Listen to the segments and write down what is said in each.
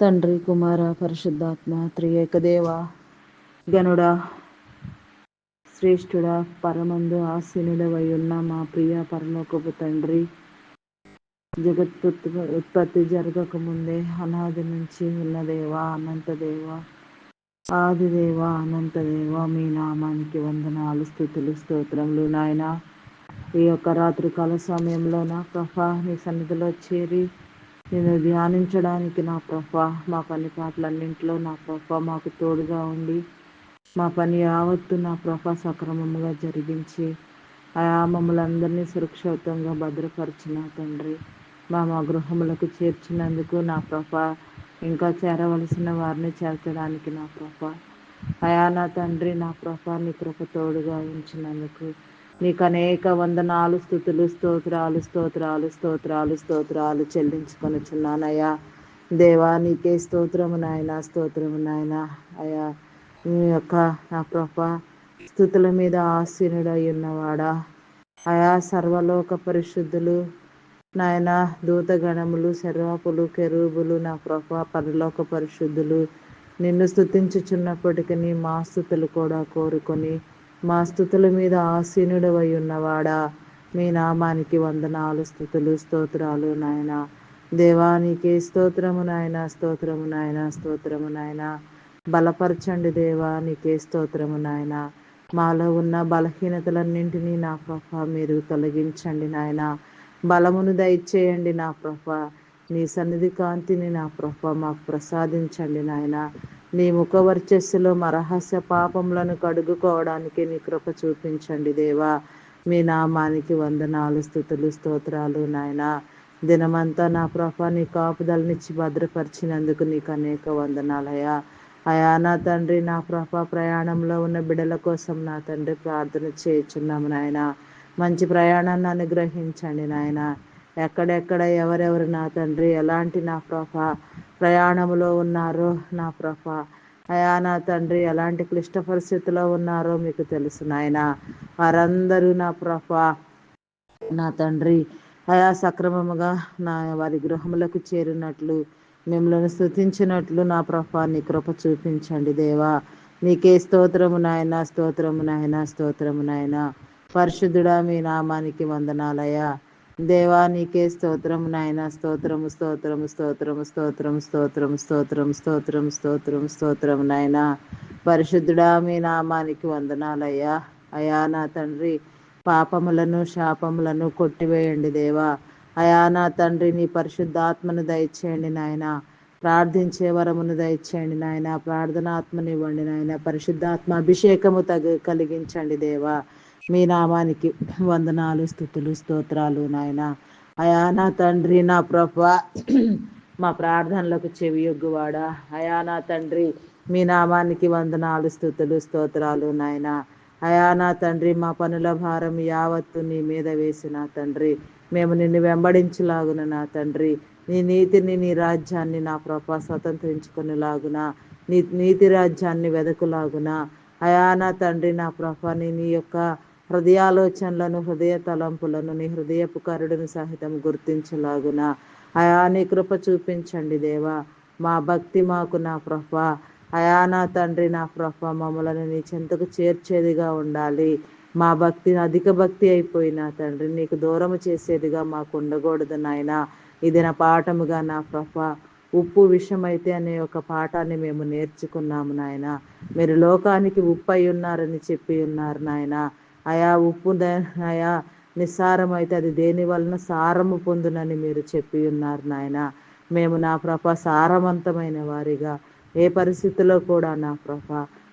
తండ్రి కుమార పరిశుద్ధాత్మ త్రియేకదేవ గనుడా శ్రేష్ఠుడా పరమందు ఆశీనులవై ఉన్న మా ప్రియ పరలోకపు తండ్రి. జగత్ ఉత్పత్తి జరగక ముందే అనాది నుంచి ఉన్న దేవ అనంత అనంతదేవ మీ నామానికి వందనాలు స్థుతులు స్తోత్రములు నాయన. ఈ యొక్క రాత్రికాల సమయంలో నా ప్రభా నీ సన్నిధిలో చేరి నేను ధ్యానించడానికి నా ప్రభ మా పని పాటలన్నింటిలో నా ప్రభ మాకు తోడుగా ఉండి మా పని యావత్తు నా ప్రభ సక్రమంగా జరిగించి ఆయా మమ్మల్ని అందరినీ సురక్షితంగా భద్రపరిచిన తండ్రి మా మా గృహములకు చేర్చినందుకు నా ప్రభ ఇంకా చేరవలసిన వారిని చేర్చడానికి నా ప్రభ. అయా నా తండ్రి నా ప్రభ నీ కృప తోడుగా ఉంచినందుకు నీకు అనేక వందనాలు స్థుతులు స్తోత్రాలు స్తోత్రాలు స్తోత్రాలు స్తోత్రాలు చెల్లించుకొనిచున్నానయ్యా. దేవా నీకే స్తోత్రము నాయన స్తోత్రము నాయన. అయ్యా నీ యొక్క నా ప్రభ స్థుతుల మీద ఆసీనుడై ఉన్నవాడా అయా సర్వలోక పరిశుద్ధులు నాయన దూతగణములు శర్వాపులు కెరూబులు నా ప్రభ పరలోక పరిశుద్ధులు నిన్ను స్థుతించుచున్నప్పటికీ మా స్థుతులు కూడా కోరుకొని మా స్థుతుల మీద ఆసీనుడవై ఉన్నవాడా మీ నామానికి వందనాలు స్థుతులు స్తోత్రాలు నాయన. దేవానికి స్తోత్రము నాయన స్తోత్రము నాయన స్తోత్రము నాయన. బలపరచండి దేవా నీకే స్తోత్రము నాయన. మాలో ఉన్న బలహీనతలన్నింటినీ నా ప్రభ మీరు తొలగించండి నాయన. బలమును దయచేయండి నా ప్రభ. నీ సన్నిధి కాంతిని నా ప్రభ మాకు ప్రసాదించండి నాయన. నీ ముఖవర్చస్సులో మా రహస్య పాపములను కడుగుకోవడానికి నీ కృప చూపించండి దేవా. మీ నామానికి వందనాలు స్థుతులు స్తోత్రాలు నాయన. దినమంతా నా ప్రభ నీ కాపుదలనిచ్చి భద్రపరిచినందుకు నీకు అనేక వందనాలయ్యా. అయా నా తండ్రి నా ప్రభ ప్రయాణంలో ఉన్న బిడల కోసం నా తండ్రి ప్రార్థన చేయుచున్నాము నాయన. మంచి ప్రయాణాన్ని అనుగ్రహించండి నాయన. ఎక్కడెక్కడ ఎవరెవరు నా తండ్రి ఎలాంటి నా ప్రభ ప్రయాణంలో ఉన్నారో నా ప్రభ. అయా నా తండ్రి ఎలాంటి క్లిష్ట పరిస్థితిలో ఉన్నారో మీకు తెలుసు నాయన. వారందరూ నా ప్రభ నా తండ్రి. అయా సక్రమముగా నా వారి గృహములకు చేరినట్లు మిమ్మల్ని స్థుతించినట్లు నా ప్రభ నీ కృప చూపించండి దేవా. నీకే స్తోత్రము నాయన స్తోత్రము నాయన స్తోత్రము నాయన. పరిశుద్ధుడా మీ నామానికి వందనాలయ్యా. దేవా నీకే స్తోత్రం నాయన. స్తోత్రము స్తోత్రము స్తోత్రము స్తోత్రం స్తోత్రం స్తోత్రం స్తోత్రం స్తోత్రం స్తోత్రం నాయన. పరిశుద్ధుడా మీ నామానికి వందనాలయ్యా. అయా నా తండ్రి పాపములను శాపములను కొట్టివేయండి దేవా. అయా నా తండ్రి నీ పరిశుద్ధాత్మను దయచేయండి నాయన. ప్రార్థించే వరమును దయచేయండి నాయన. ప్రార్థనాత్మనివ్వండి నాయన. పరిశుద్ధాత్మ అభిషేకము తగ కలిగించండి దేవా. మీ నామానికి వందనాలు స్థుతులు స్తోత్రాలు నాయన. అయా నా తండ్రి నా ప్రభ మా ప్రార్థనలకు చెవియొగ్గువాడా అయా నా తండ్రి మీ నామానికి వందనాలు స్థుతులు స్తోత్రాలు నాయన. అయా నా తండ్రి మా పనుల భారం యావత్తు నీ మీద వేసిన తండ్రి. మేము నిన్ను వెంబడించలాగున నా తండ్రి. నీ నీతిని నీ రాజ్యాన్ని నా ప్రభ స్వతంత్రించుకునేలాగున నీ నీతి రాజ్యాన్ని వెదకులాగున. అయా నా తండ్రి నా ప్రభ నీ నీ యొక్క హృదయాలోచనలను హృదయ తలంపులను నీ హృదయపు కరుడును సహితం గుర్తించలాగున. అయా నీ కృప చూపించండి దేవా. మా భక్తి మాకు నా ప్రభ అయా నా తండ్రి నా ప్రభ మమ్మలను నీ చెంతకు చేర్చేదిగా ఉండాలి. మా భక్తి అధిక భక్తి అయిపోయిన తండ్రి నీకు దూరము చేసేదిగా మాకు ఉండకూడదు నాయన. ఇది నా పాఠముగా నా ప్రభ ఉప్పు విషమైతే అనే ఒక పాఠాన్ని మేము నేర్చుకున్నాము నాయన. మీరు లోకానికి ఉప్పు అయి ఉన్నారని చెప్పి ఉన్నారు నాయన. ఆయా ఉప్పు ఆయా నిస్సారం అయితే అది దేని వలన సారము పొందునని మీరు చెప్పి ఉన్నారు నాయన. మేము నా ప్రభ సారవంతమైన వారిగా ఏ పరిస్థితిలో కూడా నా ప్రభ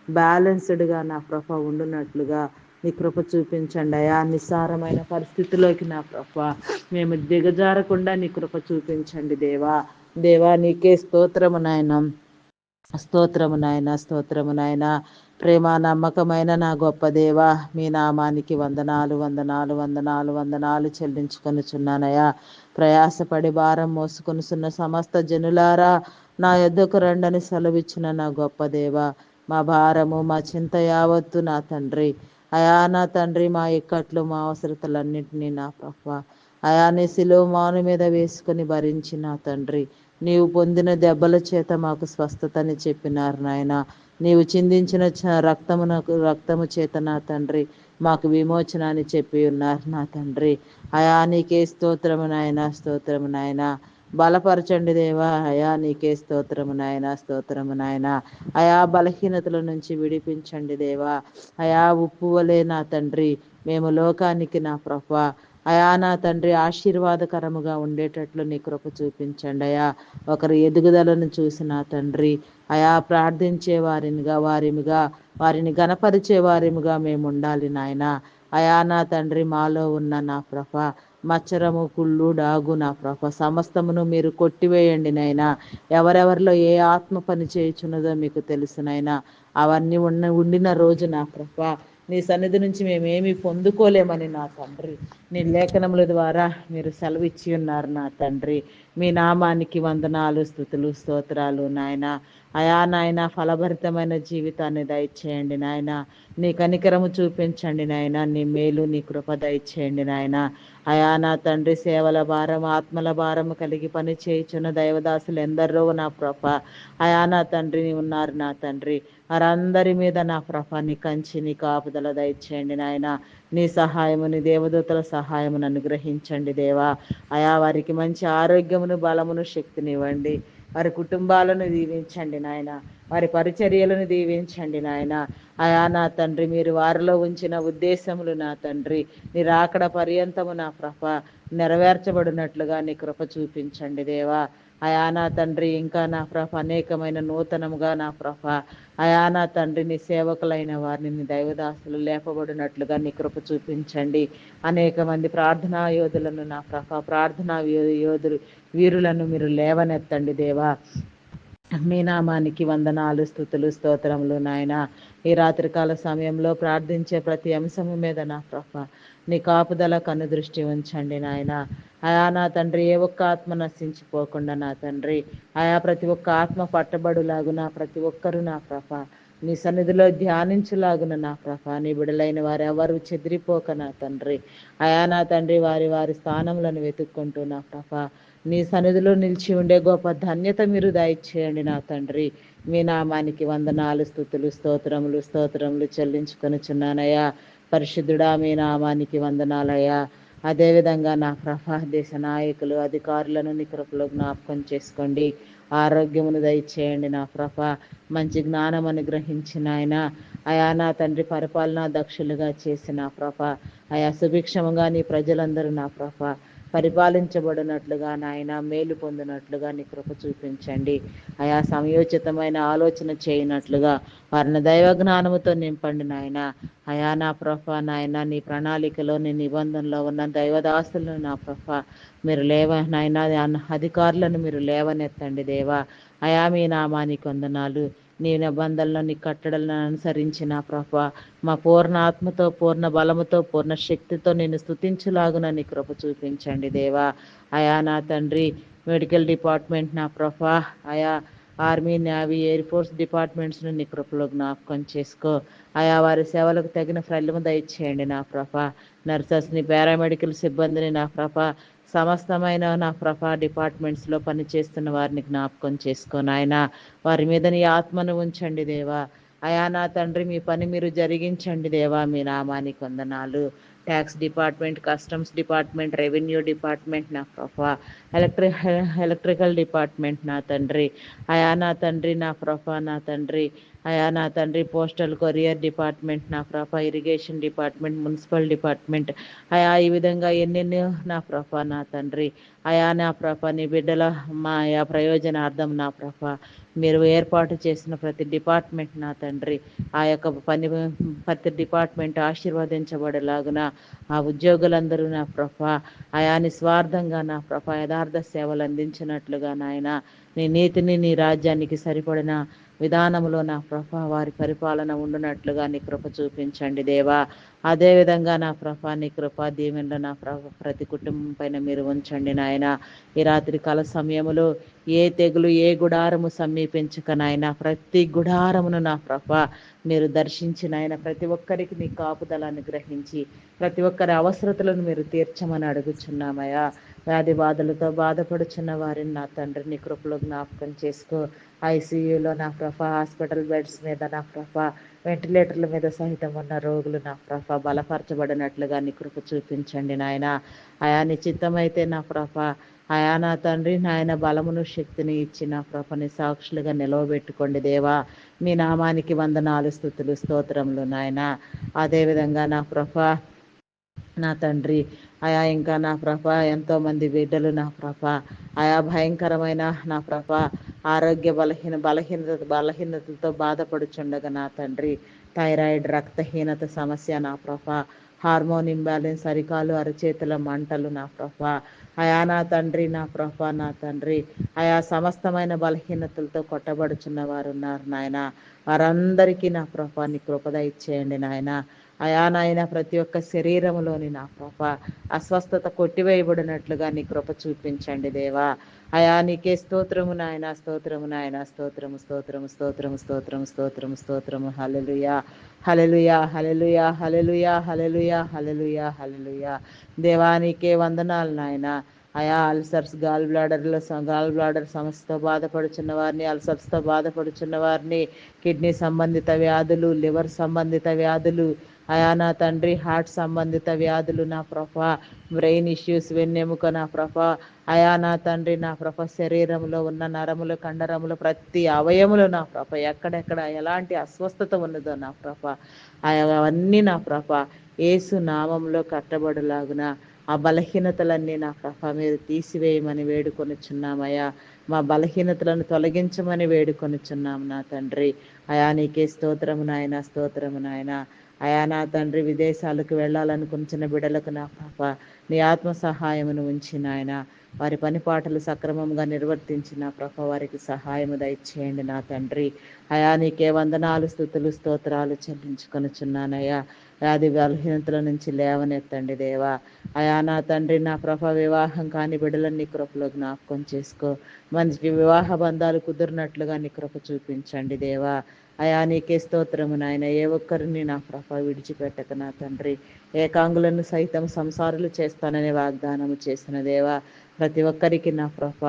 బ్యాలెన్స్డ్గా నా ప్రభ ఉండునట్లుగా నీ కృప చూపించండి అయా. నిస్సారమైన పరిస్థితిలోకి నా ప్రభ మేము దిగజారకుండా నీ కృప చూపించండి దేవా. దేవా నీకే స్తోత్రము నాయన. స్తోత్రము నాయన స్తోత్రము నాయన. ప్రేమ నమ్మకమైన నా గొప్ప దేవ మీ నామానికి వందనాలు వందనాలు వందనాలు వందనాలు చెల్లించుకొనుచున్నానయ్యా. ప్రయాసపడి భారం మోసుకొనుచున్న సమస్త జనులారా నా ఎద్దకు రండని సెలవిచ్చిన నా గొప్ప దేవ. మా భారము మా చింత యావత్తు నా తండ్రి. అయా నా తండ్రి మా ఇక్కట్లు మా అవసరతలన్నింటినీ నా ప్రభ అయాని సిలువ మాను మీద వేసుకుని భరించి నా తండ్రి. నీవు పొందిన దెబ్బల చేత మాకు స్వస్థతని చెప్పినారు నాయన. నీవు చిందించిన రక్తమునకు రక్తము చేత నా తండ్రి మాకు విమోచనాన్ని చెప్పి ఉన్నారు నా తండ్రి. అయా నీకే స్తోత్రము నాయన స్తోత్రము నాయన. బలపరచండి దేవా అయా నీకే స్తోత్రము నాయన స్తోత్రము నాయన. అయా బలహీనతల నుంచి విడిపించండి దేవా. అయా ఉప్పు వలే నా తండ్రి మేము లోకానికి నా ప్రభ. అయా నా తండ్రి ఆశీర్వాదకరముగా ఉండేటట్లు నీ కృప చూపించండి అయా. ఒకరి ఎదుగుదలను చూసి నా తండ్రి అయా ప్రార్థించే వారినిగా వారిమిగా వారిని గణపరిచే వారిమిగా మేము ఉండాలి నాయన. అయా నా తండ్రి మాలో ఉన్న నా ప్రభ మచ్చరము కుళ్ళు డాగు నా ప్రభ సమస్తమును మీరు కొట్టివేయండి నైనా ఎవరెవరిలో ఏ ఆత్మ పని చేయుచున్నదో మీకు తెలుసునైనా అవన్నీ ఉన్న ఉండిన రోజు నా ప్రభ నీ సన్నిధి నుంచి మేమేమి పొందుకోలేమని నా తండ్రి. నీ లేఖనముల ద్వారా మీరు సెలవు ఇచ్చి ఉన్నారు నా తండ్రి. మీ నామానికి వందనాలు స్థుతులు స్తోత్రాలు నాయన. అయా నాయన ఫలభరితమైన జీవితాన్ని దయచేయండి నాయన. నీ కనికరము చూపించండి నాయన. నీ మేలు నీ కృప దయచేయండి నాయన. అయా నా తండ్రి సేవల భారం ఆత్మల భారం కలిగి పని చేయుచున్న దైవదాసులు ఎందరో నా ప్రభ అయా నా తండ్రి ఉన్నారు నా తండ్రి. వారందరి మీద నా ప్రభ నీ కంచి నీ కాపుదల దయచేయండి నాయన. నీ సహాయము నీ దేవదూతల సహాయమును అనుగ్రహించండి దేవా. అయా వారికి మంచి ఆరోగ్యమును బలమును శక్తినివ్వండి వారి కుటుంబాలను దీవించండి నాయన. వారి పరిచర్యలను దీవించండి నాయన. అయా నా తండ్రి మీరు వారిలో ఉంచిన ఉద్దేశములు నా తండ్రి. మీరు రాకడ పర్యంతము నా ప్రభ. నెరవేర్చబడినట్లుగా నీ కృప చూపించండి దేవా. అయా నా తండ్రి ఇంకా నా ప్రభ అనేకమైన నూతనముగా నా ప్రభ. అయా నా తండ్రి నీ సేవకులైన వారిని నీ దైవదాసులు లేపబడినట్లుగా నీ కృప చూపించండి. అనేక మంది ప్రార్థనా యోధులను నా ప్రభ ప్రార్థనా యోధులు వీరులను మీరు లేవనెత్తండి దేవా. మీ నామానికి వందనాలు స్థుతులు స్తోత్రములు నాయన. ఈ రాత్రికాల సమయంలో ప్రార్థించే ప్రతి అంశము మీద నా ప్రభ. నీ కాపుదల కన్ను దృష్టి ఉంచండి నాయన. ఆయా నా తండ్రి ఏ ఒక్క ఆత్మ నశించిపోకుండా నా తండ్రి. ఆయా ప్రతి ఒక్క ఆత్మ పట్టబడులాగున ప్రతి ఒక్కరు నా ప్రభ. నీ సన్నిధిలో ధ్యానించులాగున నా ప్రభ. నీ బిడలైన వారు ఎవరు చెదిరిపోక నా తండ్రి. అయా నా తండ్రి వారి వారి స్థానములను వెతుక్కుంటూ నా ప్రభ. నీ సన్నిధిలో నిలిచి ఉండే గొప్ప ధన్యత మీరు దయచేయండి నా తండ్రి. మీ నామానికి వందనాలు స్థుతులు స్తోత్రములు స్తోత్రములు చెల్లించుకొని చున్నానయ్యా పరిశుద్ధుడా మీ నామానికి వందనాలయ్యా. అదేవిధంగా నా ప్రభా దేశ నాయకులు అధికారులను నీ కృపలో జ్ఞాపకం చేసుకోండి. ఆరోగ్యమును దయచేయండి నా ప్రభ. మంచి జ్ఞానం అనుగ్రహించిన ఆయన అయా నా తండ్రి పరిపాలనా దక్షులుగా చేసిన ప్రభ. అయా సుభిక్షముగా నీ ప్రజలందరూ నా ప్రభ. పరిపాలించబడినట్లుగా నాయన మేలు పొందినట్లుగా నీ కృప చూపించండి. ఆయా సమయోచితమైన ఆలోచన చేయనట్లుగా వారిని దైవ జ్ఞానముతో నింపండి నాయన. అయా నా ప్రభ నాయన నీ ప్రణాళికలో నీ నిబంధనలో ఉన్న దైవదాసులను నా ప్రభ. మీరు లేవ నాయన అధికారులను మీరు లేవనెత్తండి దేవా. అయా మీ నామానికి వందనాలు. నీ నిబంధనలు నీ కట్టడలను అనుసరించిన ప్రభ. మా పూర్ణ ఆత్మతో పూర్ణ బలముతో పూర్ణ శక్తితో నేను స్థుతించులాగున నీ కృప చూపించండి దేవా. అయా నా తండ్రి మెడికల్ డిపార్ట్మెంట్ నా ప్రభ. ఆయా ఆర్మీ నేవీ ఎయిర్ ఫోర్స్ డిపార్ట్మెంట్స్ను నీ కృపలో జ్ఞాపకం చేసుకో. ఆయా వారి సేవలకు తగిన ఫలిము దయచేయండి నా ప్రభ. నర్సెస్ని పారామెడికల్ సిబ్బందిని నా ప్రభ. సమస్తమైన నా ప్రభా డిపార్ట్మెంట్స్లో పనిచేస్తున్న వారిని జ్ఞాపకం చేసుకొని ఆయన వారి మీద నీ ఆత్మను ఉంచండి దేవా. అయా నా తండ్రి మీ పని మీరు జరిగించండి దేవా మీ నామానికి వందనాలు. Tax department customs department revenue department నా ప్రఫా ఎలక్ట్రి ఎలక్ట్రికల్ డిపార్ట్మెంట్ నా తండ్రి. అయా నా తండ్రి నా ప్రఫా నా తండ్రి. అయా నా తండ్రి పోస్టల్ కొరియర్ డిపార్ట్మెంట్ నా ప్రభ ఇరిగేషన్ డిపార్ట్మెంట్ మున్సిపల్ డిపార్ట్మెంట్. అయా ఈ విధంగా ఎన్నెన్నో నా ప్రభ నా తండ్రి. అయా నా ప్రభ నీ బిడ్డల మా ఆయా ప్రయోజనార్థం నా ప్రభ మీరు ఏర్పాటు చేసిన ప్రతి డిపార్ట్మెంట్ నా తండ్రి. ఆ యొక్క పని ప్రతి డిపార్ట్మెంట్ ఆశీర్వదించబడేలాగున ఆ ఉద్యోగులందరూ నా ప్రభ ఆయా నిస్వార్థంగా నా ప్రభ యథార్థ సేవలు అందించినట్లుగా నాయన. నీ నీతిని నీ రాజ్యానికి సరిపడిన విధానంలో నా ప్రభ వారి పరిపాలన ఉండునట్లుగా నీ కృప చూపించండి దేవా. అదేవిధంగా నా ప్రభ నీ కృప దీవెనలో నా ప్రభ ప్రతి కుటుంబం పైన మీరు ఉంచండి నాయన. ఈ రాత్రి కాల సమయంలో ఏ తెగులు ఏ గుడారము సమీపించక నాయన ప్రతి గుడారమును నా ప్రభ మీరు దర్శించిన ఆయన ప్రతి ఒక్కరికి నీ కాపుదల గ్రహించి ప్రతి ఒక్కరి అవసరతలను మీరు తీర్చమని అడుగుచున్నామయ్యా. వ్యాధి బాధలతో బాధపడుచున్న వారిని నా తండ్రి నీ కృపలో జ్ఞాపకం చేసుకో. ఐసీయూలో నా ప్రభ హాస్పిటల్ బెడ్స్ మీద నా ప్రభ వెంటిలేటర్ల మీద సహితం ఉన్న రోగులు నా ప్రభ బలపరచబడినట్లుగా నీ కృప చూపించండి నాయన. ఆయా నిశ్చితమైతే నా ప్రభ. ఆయా నా తండ్రి నాయన బలమును శక్తిని ఇచ్చి నా ప్రభని సాక్షులుగా నిలవబెట్టుకోండి దేవా. మీ నామానికి వందనాలు స్థుతులు స్తోత్రములు నాయన. అదేవిధంగా నా ప్రభ నా తండ్రి ఆయా ఇంకా నా ప్రభ ఎంతోమంది బిడ్డలు నా ప్రభ ఆయా భయంకరమైన నా ప్రభ ఆరోగ్య బలహీన బలహీనత బలహీనతలతో బాధపడుచుండగా నా తండ్రి. థైరాయిడ్ రక్తహీనత సమస్య నా ప్రభ హార్మోన్ ఇంబ్యాలెన్స్ అరికాలు అరచేతుల మంటలు నా ప్రభ. అయా నా తండ్రి నా ప్రభ నా తండ్రి ఆయా సమస్తమైన బలహీనతలతో కొట్టబడుచున్న వారు ఉన్నారు నాయన. వారందరికీ నా ప్రభ నీ కృపద ఇచ్చేయండి నాయన. అయా నాయన ప్రతి ఒక్క శరీరంలోని నా కృప అస్వస్థత కొట్టివేయబడినట్లుగా నీ కృప చూపించండి దేవా. అయా నీకే స్తోత్రము నాయన స్తోత్రము నాయన స్తోత్రము స్తోత్రము స్తోత్రము స్తోత్రము స్తోత్రము స్తోత్రము. హలలుయా హలలుయా హలలుయా హలలుయా హలలుయా హలలుయా హలలుయా దేవానికే వందనాలు నాయన. అయా అల్సర్స్ గాల్ బ్లాడర్లో గాల్ బ్లాడర్ సమస్యతో బాధపడుచున్న వారిని అల్సర్స్తో బాధపడుచున్న వారిని కిడ్నీ సంబంధిత వ్యాధులు లివర్ సంబంధిత వ్యాధులు అయా నా తండ్రి హార్ట్ సంబంధిత వ్యాధులు నా ప్రభ బ్రెయిన్ ఇష్యూస్ వెన్నెముక నా ప్రభ అయా నా తండ్రి నా ప్రభ శరీరంలో ఉన్న నరములు కండరములు ప్రతి అవయములు నా ప్రభ ఎక్కడెక్కడ ఎలాంటి అస్వస్థత ఉన్నదో నా ప్రభ అవన్నీ నా ప్రభ ఏసు నామంలో కట్టబడులాగున ఆ బలహీనతలన్నీ నా ప్రభ మీరు తీసివేయమని వేడుకొనిచున్నామయ్యా మా బలహీనతలను తొలగించమని వేడుకొనిచున్నాము నా తండ్రి అయా నీకే స్తోత్రము నాయన స్తోత్రము నాయన అయా నా తండ్రి విదేశాలకు వెళ్ళాలనుకున్న బిడలకు నా పాప నీ ఆత్మ సహాయమును ఉంచి నాయన. వారి పనిపాటలు సక్రమంగా నిర్వర్తించిన ప్రభ వారికి సహాయము దయచేయండి నా తండ్రి. అయా నీకే వందనాలు స్థుతులు స్తోత్రాలు చెల్లించుకొనుచున్నానయ్యా. వ్యాధి బలహీనతల నుంచి లేవనెత్తండి దేవా. అయా నా తండ్రి నా ప్రభ వివాహం కాని బిడ్డలన్నీ కృపలో జ్ఞాపకం చేసుకో. మంచి వివాహ బంధాలు కుదిరినట్లుగా నీ కృప చూపించండి దేవా. అయా నీకే స్తోత్రము నాయన. ఏ ఒక్కరిని నా ప్రభ విడిచిపెట్టక నా తండ్రి. ఏకాంగులను సైతం సంసారులు చేస్తానని వాగ్దానము చేసిన దేవా ప్రతి ఒక్కరికి నా ప్రభ.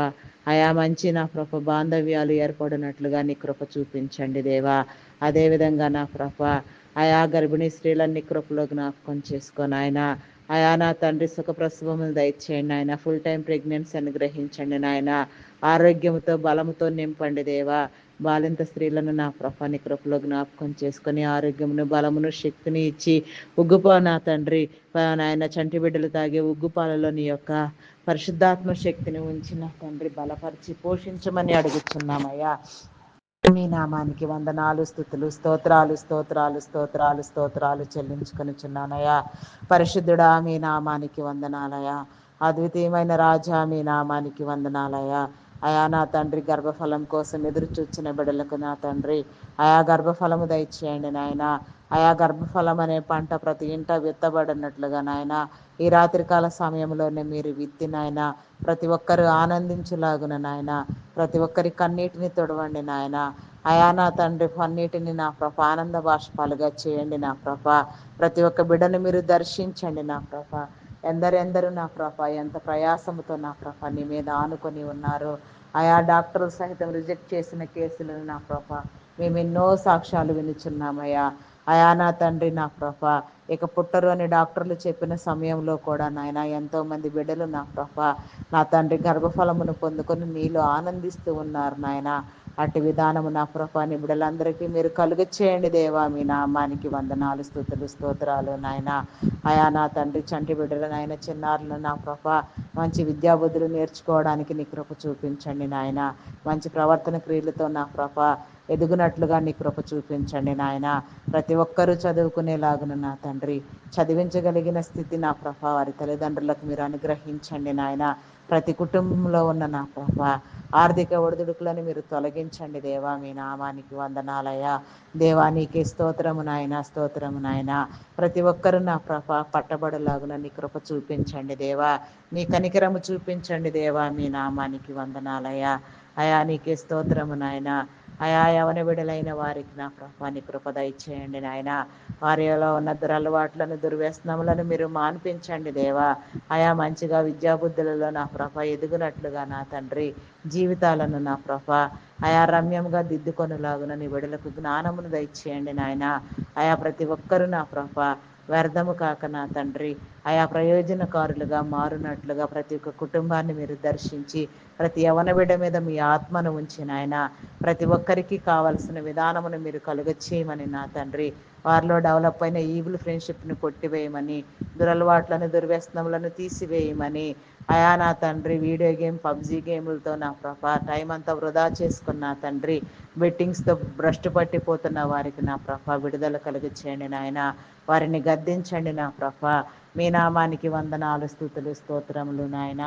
ఆయా మంచి నా ప్రభ బాంధవ్యాలు ఏర్పడినట్లుగా నీ కృప చూపించండి దేవా. అదేవిధంగా నా ప్రభ ఆయా గర్భిణీ స్త్రీలన్నీ కృపలో జ్ఞాపకం చేసుకొని ఆయన ఆయా నా తండ్రి సుఖ ప్రసవములు దయచేయండి ఆయన ఫుల్ టైం ప్రెగ్నెన్సీ అనుగ్రహించండి నాయన. ఆరోగ్యంతో బలముతో నింపండి దేవా. బాలింత స్త్రీలను నా ప్రభాని కృపలో జ్ఞాపకం చేసుకొని ఆరోగ్యమును బలమును శక్తిని ఇచ్చి ఉగ్గుపా నా తండ్రి. నాయన చంటి బిడ్డలు తాగే ఉగ్గుపాలలో నీ యొక్క పరిశుద్ధాత్మ శక్తిని ఉంచిన తండ్రి బలపరిచి పోషించమని అడుగుతున్నామయ్యా మీ నామానికి వందనాలు స్థుతులు స్తోత్రాలు స్తోత్రాలు స్తోత్రాలు స్తోత్రాలు చెల్లించుకొని చున్నానయ్యా పరిశుద్ధుడా మీ నామానికి వందనాలయ అద్వితీయమైన రాజా మీ నామానికి వందనాలయ అయా నా తండ్రి గర్భఫలం కోసం ఎదురు చూచిన బిడ్డలకు నా తండ్రి. ఆయా గర్భఫలము దయచేయండి నాయన. ఆయా గర్భఫలం అనే పంట ప్రతి ఇంట విత్తబడినట్లుగా నాయన. ఈ రాత్రికాల సమయంలోనే మీరు విత్తి నాయన. ప్రతి ఒక్కరు ఆనందించులాగున నాయన. ప్రతి ఒక్కరి కన్నీటిని తొడవండి నాయన. అయా నా తండ్రి అన్నిటిని నా ప్రభ ఆనంద బాష్పాలుగా చేయండి నా ప్రభ. ప్రతి ఒక్క బిడ్డను మీరు దర్శించండి నా ప్రభ. ఎందరెందరూ నా ప్రభ? ఎంత ప్రయాసముతో నా ప్రభ నీ మీద ఆనుకొని ఉన్నారు. ఆయా డాక్టర్లు సహితం రిజెక్ట్ చేసిన కేసులను నా ప్రభ మేము ఎన్నో సాక్ష్యాలు వినుచున్నామయ్యా. అయా నా తండ్రి నా ప్రభ ఇక పుట్టరు అని డాక్టర్లు చెప్పిన సమయంలో కూడా నాయన ఎంతోమంది బిడ్డలు నా ప్రభ నా తండ్రి గర్భఫలమును పొందుకొని నీలో ఆనందిస్తూ ఉన్నారు నాయన. అటు విధానము నా ప్రభాని బిడ్డలందరికీ మీరు కలుగ చేయండి దేవా మీ నామానికి వందనాలు స్థుతులు స్తోత్రాలు నాయన. అయా నా తండ్రి చంటి బిడ్డలు నాయన చిన్నారులు నా ప్రభ మంచి విద్యాబుద్ధులు నేర్చుకోవడానికి నీ కృప చూపించండి నాయన. మంచి ప్రవర్తన క్రియలతో నా ప్రభ ఎదుగునట్లుగా నీ కృప చూపించండి నాయన. ప్రతి ఒక్కరూ చదువుకునేలాగున నా తండ్రి చదివించగలిగిన స్థితి నా ప్రభ వారి తల్లిదండ్రులకు మీరు అనుగ్రహించండి నాయన. ప్రతి కుటుంబంలో ఉన్న నా ప్రభ ఆర్థిక ఒడిదుడుకులను మీరు తొలగించండి దేవా మీ నామానికి వందనాలయ దేవా నీకే స్తోత్రము నాయన స్తోత్రము నాయన. ప్రతి ఒక్కరు నా ప్రభ పట్టబడలాగున నీ కృప చూపించండి దేవా. నీ కనికరము చూపించండి దేవా మీ నామానికి వందనాలయ అయా నీకే స్తోత్రము నాయన. అయా యవన బిడలైన వారికి నా ప్రభాని కృపద ఇచ్చేయండి నాయన. వారిలో ఉన్న దురలవాట్లను దుర్వ్యసనములను మీరు మాన్పించండి దేవా. అయా మంచిగా విద్యాబుద్ధులలో నా ప్రభ ఎదుగునట్లుగా నా తండ్రి జీవితాలను నా ప్రభ. ఆయా రమ్యంగా దిద్దుకొనిలాగున నీ బిడలకు జ్ఞానమును దయచేయండి నాయన. ఆయా ప్రతి ఒక్కరూ నా ప్రభ. వ్యర్థము కాక నా తండ్రి ఆయా ప్రయోజనకారులుగా మారునట్లుగా ప్రతి ఒక్క కుటుంబాన్ని మీరు దర్శించి ప్రతి యవన బిడ్డ మీద మీ ఆత్మను ఉంచి నాయన ప్రతి ఒక్కరికి కావలసిన విధానమును మీరు కలుగచేయమని నా తండ్రి. వారిలో డెవలప్ అయిన ఈవిల్ ఫ్రెండ్షిప్ని కొట్టివేయమని దురలవాట్లను దుర్వ్యసనములను తీసివేయమని అయా నా తండ్రి వీడియో గేమ్ పబ్జీ గేములతో నా ప్రభా టైం అంతా వృధా చేసుకున్న తండ్రి బెట్టింగ్స్తో భ్రష్టు పట్టిపోతున్న వారికి నా ప్రభ విడుదల కలిగించండి నాయన. వారిని గద్దించండి నా ప్రభ. మీ నామానికి వందనాలు స్థుతులు స్తోత్రములు నాయన.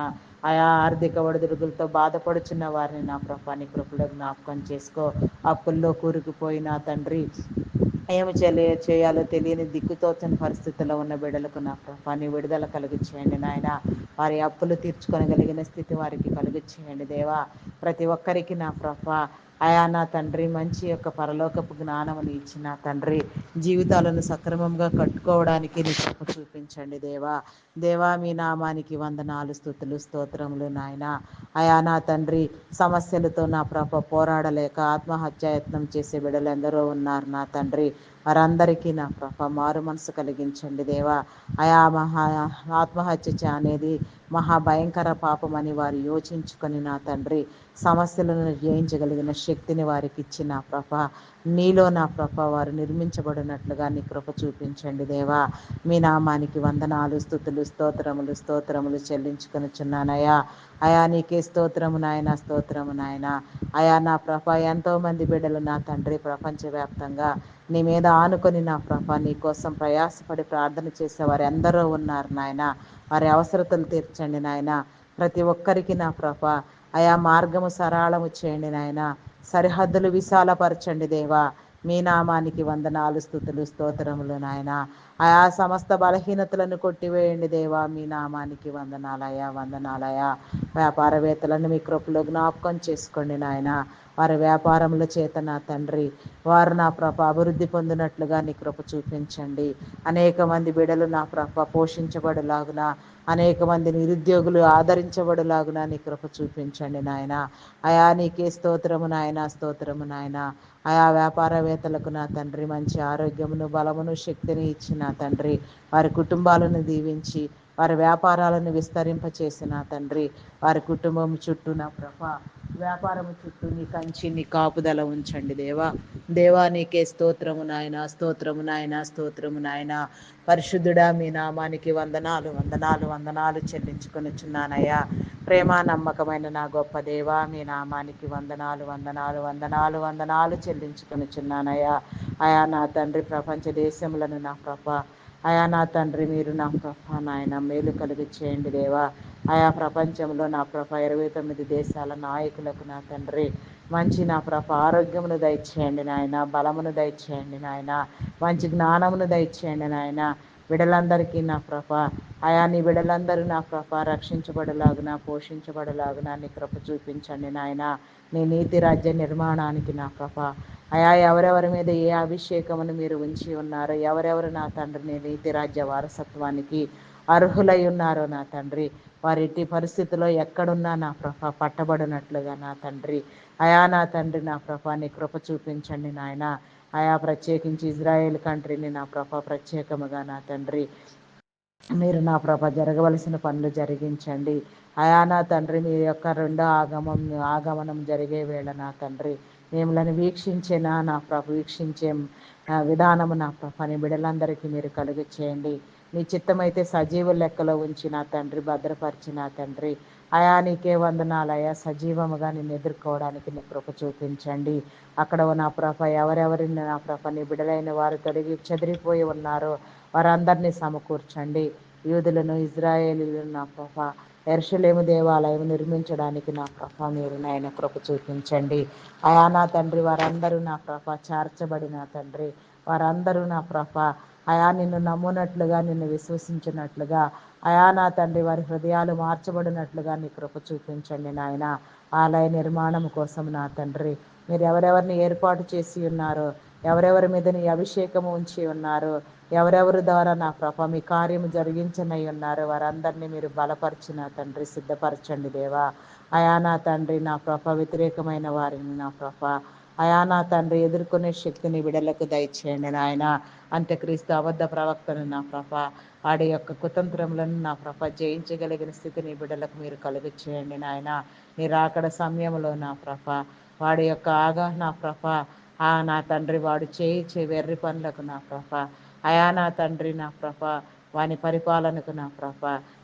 ఆయా ఆర్థిక ఒడిదుడుగులతో బాధపడుచున్న వారిని నా ప్రభాని కృపలో జ్ఞాపకం చేసుకో. అప్పుల్లో కూరుకుపోయిన తండ్రి ఏమి చేయ చేయాలో తెలియని దిక్కుతోచని పరిస్థితుల్లో ఉన్న బిడ్డలకు నా ప్రభాని విడుదల కలిగించేయండి నాయన. వారి అప్పులు తీర్చుకొనగలిగిన స్థితి వారికి కలిగించేయండి దేవా. ప్రతి ఒక్కరికి నా ప్రభా అయా నా తండ్రి మంచి యొక్క పరలోకపు జ్ఞానమును ఇచ్చిన తండ్రి జీవితాలను సక్రమంగా కట్టుకోవడానికి నీ కృప చూపించండి దేవా. దేవా మీ నామానికి వందనాలు స్థుతులు స్తోత్రములు నాయన. అయా నా తండ్రి సమస్యలతో నా ప్రభ పోరాడలేక ఆత్మహత్యాయత్నం చేసే బిడ్డలు ఎందరో ఉన్నారు నా తండ్రి. వారందరికీ నా ప్రభ మారు మనసు కలిగించండి దేవా. ఆయా మహా ఆత్మహత్య అనేది మహాభయంకర పాపమని వారు యోచించుకొని నా తండ్రి సమస్యలను జయించగలిగిన శక్తిని వారికి ఇచ్చిన ప్రభ నీలో నా ప్రభ వారు నిర్మించబడినట్లుగా నీ కృప చూపించండి దేవా. మీ నామానికి వందనాలు స్థుతులు స్తోత్రములు స్తోత్రములు చెల్లించుకొనిచున్నానయ్యా. అయా నీకే స్తోత్రము నాయన స్తోత్రము నాయన. అయా నా ప్రభ ఎంతో మంది బిడ్డలు నా తండ్రి ప్రపంచవ్యాప్తంగా నీ మీద ఆనుకొని నా ప్రభ నీ కోసం ప్రయాసపడి ప్రార్థన చేసే వారు ఎందరో ఉన్నారు నాయన. వారి అవసరతలు తీర్చండి నాయన. ప్రతి ఒక్కరికి నా ప్రభ అయా మార్గము సరళము చేయండి నాయన. సరిహద్దులు విశాలపరచండి దేవా. మీ నామానికి వందనాలు స్థుతులు స్తోత్రములు నాయన. ఆయా సమస్త బలహీనతలను కొట్టివేయండి దేవా. మీ నామానికి వందనాలయా వందనాలయా వ్యాపారవేత్తలను మీ కృపలో జ్ఞాపకం చేసుకోండి నాయన. వారి వ్యాపారముల చేత నా తండ్రి వారు నా ప్రభ అభివృద్ధి పొందినట్లుగా నీ కృప చూపించండి. అనేక మంది బిడలు నా ప్రభ పోషించబడులాగున అనేక మంది నిరుద్యోగులు ఆదరించబడులాగున నీ కృప చూపించండి నాయన. అయా నీకే స్తోత్రము నాయన స్తోత్రము నాయన. ఆయా వ్యాపారవేత్తలకు నా తండ్రి మంచి ఆరోగ్యమును బలమును శక్తిని ఇచ్చిన నా తండ్రి వారి కుటుంబాలను దీవించి వారి వ్యాపారాలను విస్తరింపచేసిన తండ్రి వారి కుటుంబం చుట్టూ నా ప్రభ వ్యాపారము చుట్టూ నీ కంచి నీ కాపుదల ఉంచండి దేవా. దేవా నీకే స్తోత్రము నాయన స్తోత్రము నాయన స్తోత్రము నాయన. పరిశుద్ధుడా మీ నామానికి వందనాలు వందనాలు వందనాలు చెల్లించుకొనిచున్నానయ్యా. ప్రేమ నమ్మకమైన నా గొప్ప దేవా మీ నామానికి వందనాలు వందనాలు వందనాలు వందనాలు చెల్లించుకొనిచున్నానయ్యా. అయా నా తండ్రి ప్రపంచ దేశములను నా ప్రభ అయా నా తండ్రి మీరు నా ప్రభ నాయన మేలు కలిగి చేయండి దేవా. ఆయా ప్రపంచంలో నా ప్రభ ఇరవై తొమ్మిది దేశాల నాయకులకు నా తండ్రి. మంచి నా ప్రభ ఆరోగ్యమును దయచేయండి నాయన బలమును దయచేయండి నాయన మంచి జ్ఞానమును దయచేయండి నాయన. బిడలందరికీ నా ప్రభ ఆయా నీ బిడలందరూ నా ప్రభ రక్షించబడలాగున పోషించబడలాగున నీ కృప చూపించండి నాయన. నీ నీతి రాజ్య నిర్మాణానికి నా ప్రభ అయా ఎవరెవరి మీద ఏ అభిషేకమును మీరు ఉంచి ఉన్నారో ఎవరెవరు నా తండ్రి నీ నీతి రాజ్య వారసత్వానికి అర్హులై ఉన్నారో నా తండ్రి. వారి పరిస్థితిలో ఎక్కడున్నా నా ప్రభ పట్టబడినట్లుగా నా తండ్రి. అయా నా తండ్రి నా ప్రభ నీ కృప చూపించండి నాయన. ఆయా ప్రత్యేకించి ఇజ్రాయేల్ కంట్రీని నా ప్రభ ప్రత్యేకముగా నా తండ్రి. మీరు నా ప్రభ జరగవలసిన పనులు జరిగించండి. అయా నా తండ్రి మీ యొక్క రెండో ఆగమం ఆగమనం జరిగే వేళ నా తండ్రి మిమ్మల్ని వీక్షించేనా? నా ప్రభు వీక్షించే విధానము నా ప్రభని బిడలందరికీ మీరు కలుగు చేయండి. నీ చిత్తమైతే సజీవ లెక్కలో ఉంచి నా తండ్రి భద్రపరిచి నా తండ్రి. అయా నీకే వందనాలయా సజీవముగా నిన్ను ఎదుర్కోవడానికి నీ కృప చూపించండి. అక్కడ నా ప్రభ ఎవరెవరిని నా ప్రభ నీ బిడలైన వారు తొలగి చెదిరిపోయి ఉన్నారో వారందరినీ సమకూర్చండి. యూదులను ఇజ్రాయేలీలను నా ప్రభ ఎరుషలేము దేవాలయం నిర్మించడానికి నా కృప మీరు నాయన కృప చూపించండి. అయా నా తండ్రి వారందరూ నా ప్రభ చేర్చబడిన తండ్రి. వారందరూ నా కృప. అయా నిన్ను నమ్మునట్లుగా నిన్ను విశ్వసించినట్లుగా. అయా నా తండ్రి వారి హృదయాలు మార్చబడినట్లుగా నీ కృప చూపించండి నాయన. ఆలయ నిర్మాణం కోసం నా తండ్రి. మీరు ఎవరెవరిని ఏర్పాటు చేసి ఉన్నారో ఎవరెవరి మీద నీ అభిషేకము ఉంచి ఉన్నారు ఎవరెవరి ద్వారా నా ప్రభ మీ కార్యము జరిగించనై ఉన్నారు. వారందరినీ మీరు బలపరిచిన తండ్రి సిద్ధపరచండి దేవా. అయా నా తండ్రి నా ప్రభ వ్యతిరేకమైన వారిని నా ప్రభ. అయా నా తండ్రి ఎదుర్కొనే శక్తిని విడలకు దయచేయండి నాయన. అంత్యక్రీస్తు అబద్ధ ప్రవక్తను నా ప్రభ వాడి యొక్క కుతంత్రములను నా ప్రభ జయించగలిగిన స్థితిని బిడ్డలకు మీరు కలుగు చేయండి నాయన. మీరు అక్కడ సమయంలో నా ప్రభ వాడి యొక్క ఆగా నా ప్రభ. ఆ నా తండ్రి వాడు చేయించే వెర్రి పనులకు నా ప్రభ అయా నా తండ్రి నా ప్రభ వాని పరిపాలనకు నా ప్రభ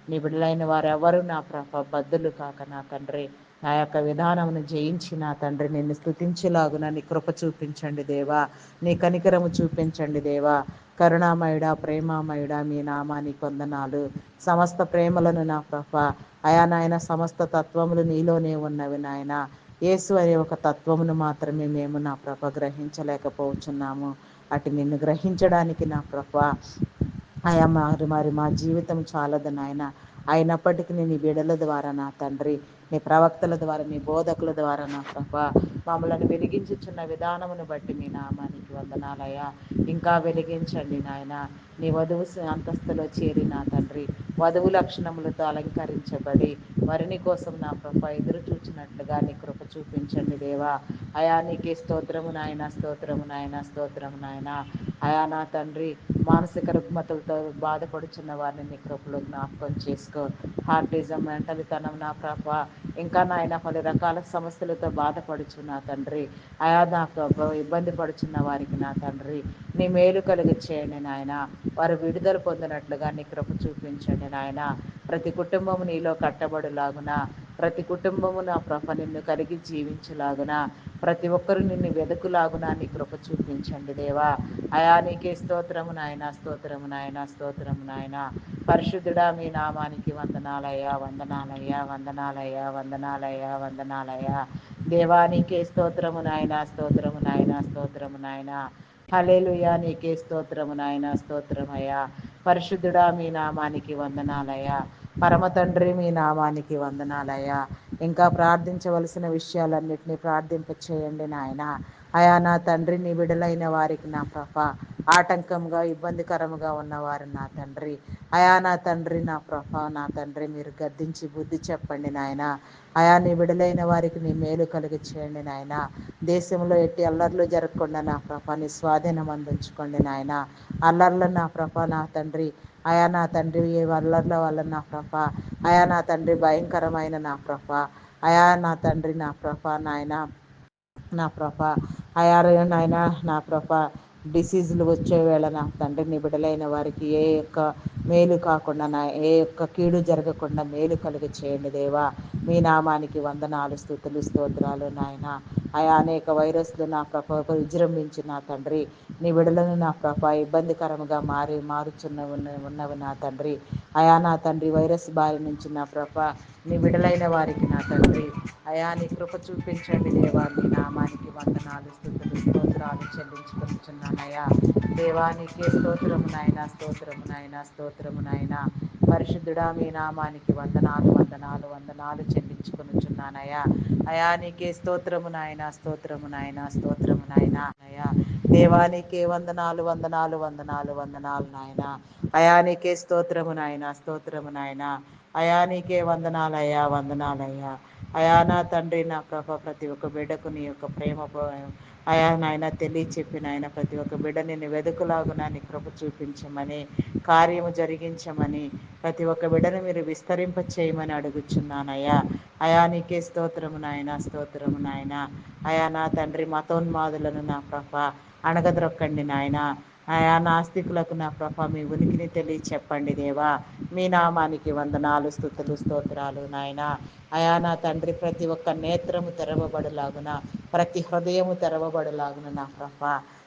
నీ బిడ్డలైన వారెవరు నా ప్రభ బద్దులు కాక నా తండ్రి. నా యొక్క విధానమును జయించి నా తండ్రి నిన్ను స్థుతించేలాగున నీ కృప చూపించండి దేవా నీ కనికరము చూపించండి దేవా. కరుణామయుడా ప్రేమామయుడా మీ నామాని కొందనాలు. సమస్త ప్రేమలను నా ప్రభ అయా నాయన సమస్త తత్వములు నీలోనే ఉన్నవి నాయన. యేసు అనే ఒక తత్వమును మాత్రమే మేము నా ప్రభ గ్రహించలేకపోతున్నాము. అటు నిన్ను గ్రహించడానికి నా ప్రభ. అయా మరి మరి మా జీవితం చాలదు నాయన. అయినప్పటికీ నేను ఈ బిడల ద్వారా నా తండ్రి నీ ప్రవక్తల ద్వారా నీ బోధకుల ద్వారా నా ప్రభా. మమ్మల్ని వెలిగించుచున్న విధానమును బట్టి మీ నామానికి వందనాలయ్యా. ఇంకా వెలిగించండి నాయన. నీ వధువు అంతస్తులో చేరి నా తండ్రి. వధువు లక్షణములతో అలంకరించబడి వరిని కోసం నా ప్రభా ఎదురు చూచినట్లుగా నీ కృప చూపించండి దేవా. అయా నీకే స్తోత్రము నాయన స్తోత్రము నాయన స్తోత్రము నాయన. అయా నా తండ్రి మానసిక రుగ్మతలతో బాధపడుచున్న వారిని నీ కృపలో జ్ఞాపకం చేసుకో. హార్టిజం మెంటలితనం నా ప్రభా. ఇంకా నాయన పలు రకాల సమస్యలతో బాధపడుచున్న తండ్రి అయా నాకు ఇబ్బంది పడుచున్న వారికి నా తండ్రి నీ మేలు కలిగి చేయండి నాయన. వారు విడుదల పొందినట్లుగా నీ కృప చూపించండి నాయన. ప్రతి కుటుంబం నీలో కట్టబడులాగున ప్రతి కుటుంబము నా ప్రభ నిన్ను కలిగి జీవించలాగున ప్రతి ఒక్కరు నిన్ను వెదకులాగున నీ కృప చూపించండి దేవా. అయా నీకే స్తోత్రము నాయన స్తోత్రము నాయన స్తోత్రము నాయన. పరిశుద్ధుడా మీ నామానికి వందనాలయ్యా వందనాలయ్యా వందనాలయ్యా వందనాలయ్యా వందనాలయ్యా. దేవా నీకే స్తోత్రము నాయన స్తోత్రము నాయన స్తోత్రము నాయన. హలేలుయా నీకే స్తోత్రము నాయన స్తోత్రమయ్యా. పరిశుద్ధుడా మీ నామానికి వందనాలయ్యా. పరమ తండ్రి మీ నామానికి వందనాలయ్యా. ఇంకా ప్రార్థించవలసిన విషయాలన్నింటినీ ప్రార్థింప చేయండి నాయన. అయా నా తండ్రి నీ బిడలైన వారికి నా ప్రభ. ఆటంకంగా ఇబ్బందికరముగా ఉన్నవారు నా తండ్రి. అయా నా తండ్రి నా ప్రభ నా తండ్రి మీరు గద్దించి బుద్ధి చెప్పండి నాయన. అయా నీ బిడలైన వారికి నీ మేలు కలిగి చేయండి నాయన. దేశంలో ఎట్టి అల్లర్లు జరగకుండా నా ప్రభ నీ స్వాధీనం అందించుకోండి నాయన. అల్లర్లు నా ప్రభ నా తండ్రి. అయా నా తండ్రి ఏ వల్లర్ల వల్ల నా ప్రభ. అయా నా తండ్రి భయంకరమైన నా ప్రభ. అయా నా తండ్రి నా ప్రభ నాయన నా ప్రభ. అయా నాయన నా ప్రభ. డిసీజులు వచ్చే వేళ నా తండ్రి నిబిడలైన వారికి ఏ యొక్క మేలు కాకుండా నా ఏ యొక్క కీడు జరగకుండా మేలు కలిగి చేయండి దేవా. మీ నామానికి వందనాలు స్థుతులు స్తోత్రాలు నాయన. ఆయా అనేక వైరస్లు నా ప్రభ విజృంభించి నా తండ్రి. నీ విడలను నా ప్రభ ఇబ్బందికరంగా మారి మారుచున్న ఉన్నవి నా తండ్రి. అయా నా తండ్రి వైరస్ బారి నుంచి నా ప్రభ నీ విడలైన వారికి నా తండ్రి. అయా నీ కృప చూపించండి దేవా నీ నామానికి వందనాలు స్థుతులు స్తోత్రాలు చెల్లించుకొనిచున్నానయ్యా. దేవానికి స్తోత్రము నాయన స్తోత్రము నాయన స్తోత్రము నాయన పరిశుద్ధుడా మీ నామానికి వందనాలు వందనాలు వందనాలు చెల్లించుకొనిచున్నానయ్యా. అయా నీకే స్తోత్రము నాయన స్తోత్రము నాయన స్తోత్రము నాయన. అయా దేవానికే వందనాలు వందనాలు వందనాలు వందనాలు నాయన. అయానికే స్తోత్రము నాయన స్తోత్రము నాయన. అయానికే వందనాలయ్యా వందనాలయ్యా. అయా నా తండ్రి నా ప్రభ ప్రతి ఒక్క బిడ్డకు నీ యొక్క ప్రేమ అయా నాయన తెలియచెప్పిన ఆయన ప్రతి ఒక్క బిడ్డ నిన్ను వెతుకులాగున నీ కృప చూపించమని కార్యము జరిగించమని ప్రతి ఒక్క బిడ్డను మీరు విస్తరింప చేయమని అడుగుచున్నానయ్యా. అయా నీకే స్తోత్రము నాయన స్తోత్రము నాయన. అయా నా తండ్రి మతోన్మాదులను నా ప్రభ అణగద్రొక్కండి నాయన. ఆయా నాస్తికులకు నా ప్రభ మీ ఉనికిని తెలియ చెప్పండి దేవా. మీ నామానికి వందనాలు స్థుతులు స్తోత్రాలు నాయన. అయా నా తండ్రి ప్రతి ఒక్క నేత్రము తెరవబడులాగున ప్రతి హృదయము తెరవబడులాగున నా ప్రభ.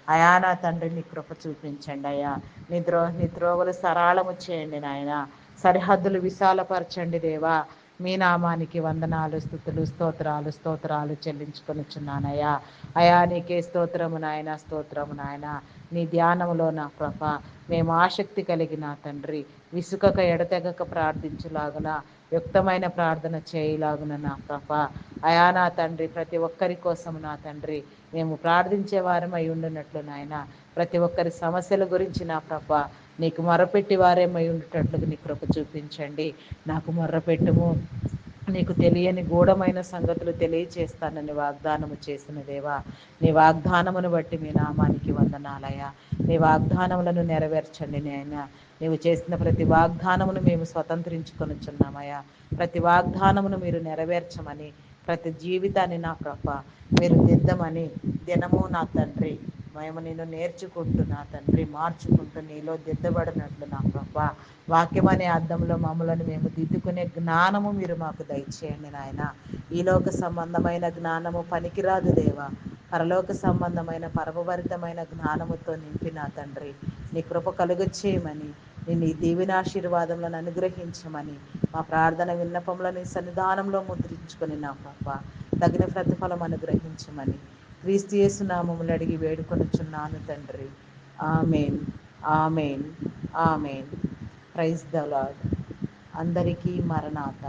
అయా నా తండ్రి నీ కృప చూపించండి అయ్యా. నిద్రో నిద్రోగులు సరాళము చేయండి నాయన. సరిహద్దులు విశాలపరచండి దేవా. మీ నామానికి వందనాలు స్థుతులు స్తోత్రాలు స్తోత్రాలు చెల్లించుకొనిచున్నానయ్యా. అయా నీకే స్తోత్రము నాయన స్తోత్రము నాయన. నీ ధ్యానములో నా ప్రభ మేము ఆసక్తి కలిగిన తండ్రి. విసుకక ఎడతెగక ప్రార్థించులాగున యుక్తమైన ప్రార్థన చేయలాగున నా ప్రభ. అయా నా తండ్రి ప్రతి ఒక్కరి కోసం నా తండ్రి. మేము ప్రార్థించే వారమై ఉండునట్లు నాయన. ప్రతి ఒక్కరి సమస్యల గురించి నా ప్రభ. నీకు మొరపెట్టి వారేమై ఉండేటట్లుగా నీ కృప చూపించండి. నాకు మొర్రపెట్టుము నీకు తెలియని గూఢమైన సంగతులు తెలియచేస్తానని వాగ్దానము చేసిన దేవా నీ వాగ్దానమును బట్టి మీ నామానికి వందనాలయ నీ వాగ్దానములను నెరవేర్చండి నాయన. నీవు చేసిన ప్రతి వాగ్దానమును మేము స్వతంత్రించుకొనిచున్నామయ్యా. ప్రతి వాగ్దానమును మీరు నెరవేర్చమని ప్రతి జీవితాన్ని నా ప్రభ మీరు దిద్దమని దినము నా తండ్రి. మేము నేను నేర్చుకుంటున్నా తండ్రి మార్చుకుంటూ నీలో దిద్దబడినట్లు నా ప్రభ. వాక్యం అనే అర్థంలో మమ్మలను మేము దిద్దుకునే జ్ఞానము మీరు మాకు దయచేయండి నాయన. ఈలోక సంబంధమైన జ్ఞానము పనికిరాదు దేవా. పరలోక సంబంధమైన పరమభరితమైన జ్ఞానముతో నింపి నా తండ్రి నీ కృప కలుగ చేయమని నేను ఈ దీవెనాశీర్వాదములను అనుగ్రహించమని మా ప్రార్థన విన్నపములను సన్నిధానంలో ముద్రించుకుని నా పాప తగిన ప్రతిఫలం అనుగ్రహించమని క్రీస్తు నామములు అడిగి వేడుకొనుచున్నాను తండ్రి. Amen. Amen. Amen. Praise the lord అందరికీ మరణాత.